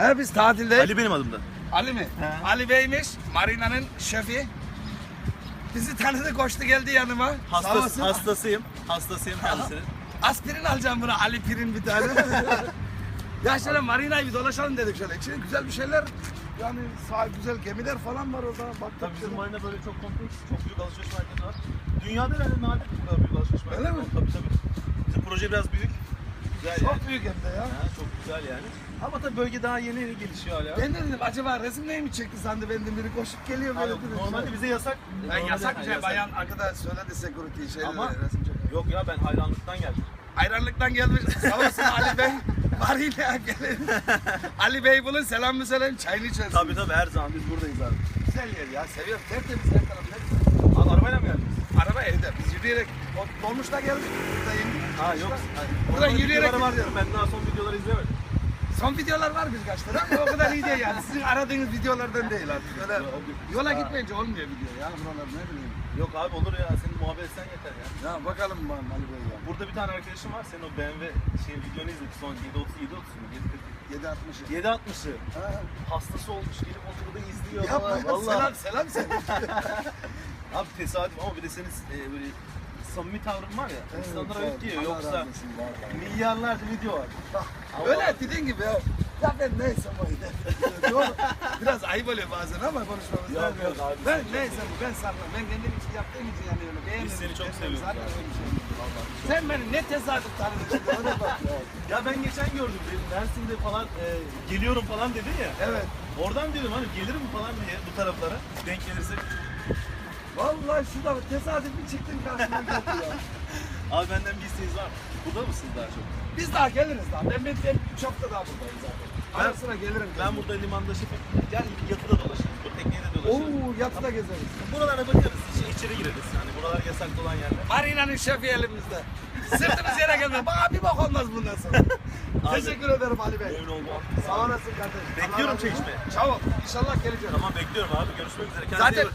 He biz tatildeyiz. Ali benim adımda. Ali mi? He. Ali Bey'miş. Marina'nın şefi. Bizi tanıdı koştu geldi yanıma. Sağ Hastası, olsun. hastasıyım. Hastasıyım kendisinin. Aspirin alacağım buna. Ali Pirin bir tane. ya şöyle Marina'yı bir dolaşalım dedik şöyle. İçinde güzel bir şeyler. Yani sağ güzel gemiler falan var orada. Bak Tabii bizim marina böyle çok kompleks, çok büyük alışveriş merkezi var. Dünyada herhalde nadir bu kadar büyük alışveriş merkezi. Öyle mi? var. Tabii tabii. Bizim proje biraz büyük. Güzel yani. Çok büyük hem de ya. Ha, çok güzel yani. Ama tabii bölge daha yeni yeni gelişiyor hala. Ben de dedim acaba resimleyi mi çekti sandı ben de biri koşup geliyor böyle. yok, dedim. normalde bize yasak. Ben Normalde- yasak Ha, bir şey. Bayan arkadaş söyledi security şey Ama- resim çekiyor. Yok ya ben hayranlıktan geldim. Hayranlıktan gelmiş. Sağ olsun Ali Bey. Marina'ya gelin. Ali Bey bulun selam mı söyleyin çayını içersin. Tabii tabii her zaman biz buradayız abi. Güzel yer ya seviyorum. Tertemiz her taraf ne güzel. Abi arabayla mı geldiniz? Yürüyerek dolmuşla geldik. Burada indik. Ha yok. Buradan Orada yürüyerek var diyorum. Ben daha son videoları izlemedim. Son videolar var birkaç tane ama o kadar iyi değil yani. Sizin aradığınız videolardan değil artık. Böyle yola gitmeyince olmuyor video ya buralar ne bileyim. Yok abi olur ya senin muhabbet etsen yeter ya. Ya bakalım bakalım Ali Bey ya. Burada bir tane arkadaşım var. Senin o BMW şey videonu izledik. Son 730 730 mu? 760'ı. 760'ı. Ha. Hastası olmuş. Gelip oturdu izliyor. Yapma ya, selam selam sen. Abi tesadüf ama bir de senin e, böyle samimi tavrın var ya. insanlara Evet, öyle diyor. Allah Yoksa milyarlarca video var. Ama- Öyle dediğin gibi ya. Ya ben neyse bu. Biraz ayıp oluyor bazen ama konuşmamız Yok, lazım. yok abi, Ben neyse bu ben sarmam. Ben kendim için yaptığım için yani öyle beğenmedim. seni çok seviyoruz zaten abi. öyle bir şey. Sen beni ne tesadüf tanıdın ona bak ya. Ya ben geçen gördüm. dedim, Mersin'de falan e, geliyorum falan dedin ya. Evet. Oradan dedim hani gelirim falan diye bu taraflara. Denk gelirse. Vallahi şurada tesadüf bir çıktın karşıma geldi ya. Abi benden bir isteğiniz var mı? Burada mısınız daha çok? Biz daha geliriz daha. Ben, ben, ben üç hafta daha buradayım zaten. Ara Ben- sıra gelirim. Ben burada limanda şefim. Gel yatıda dolaşırız. Bu tekneye de dolaşırız. Oo yatıda gezeriz. Buralara bakarız. İçeri, içeri gireriz. Hani buralar yasaklı olan yerler. Marina'nın şefi elimizde. Sırtımız yere gelmiyor. Bana bir bak olmaz bundan sonra. Abi. Teşekkür ederim Ali Bey. Memnun oldum. Sağ olasın kardeşim. Bekliyorum Allah razı olsun. Çabuk. İnşallah geleceğim. Tamam bekliyorum abi. Görüşmek üzere. Kendinize iyi Zaten bakın.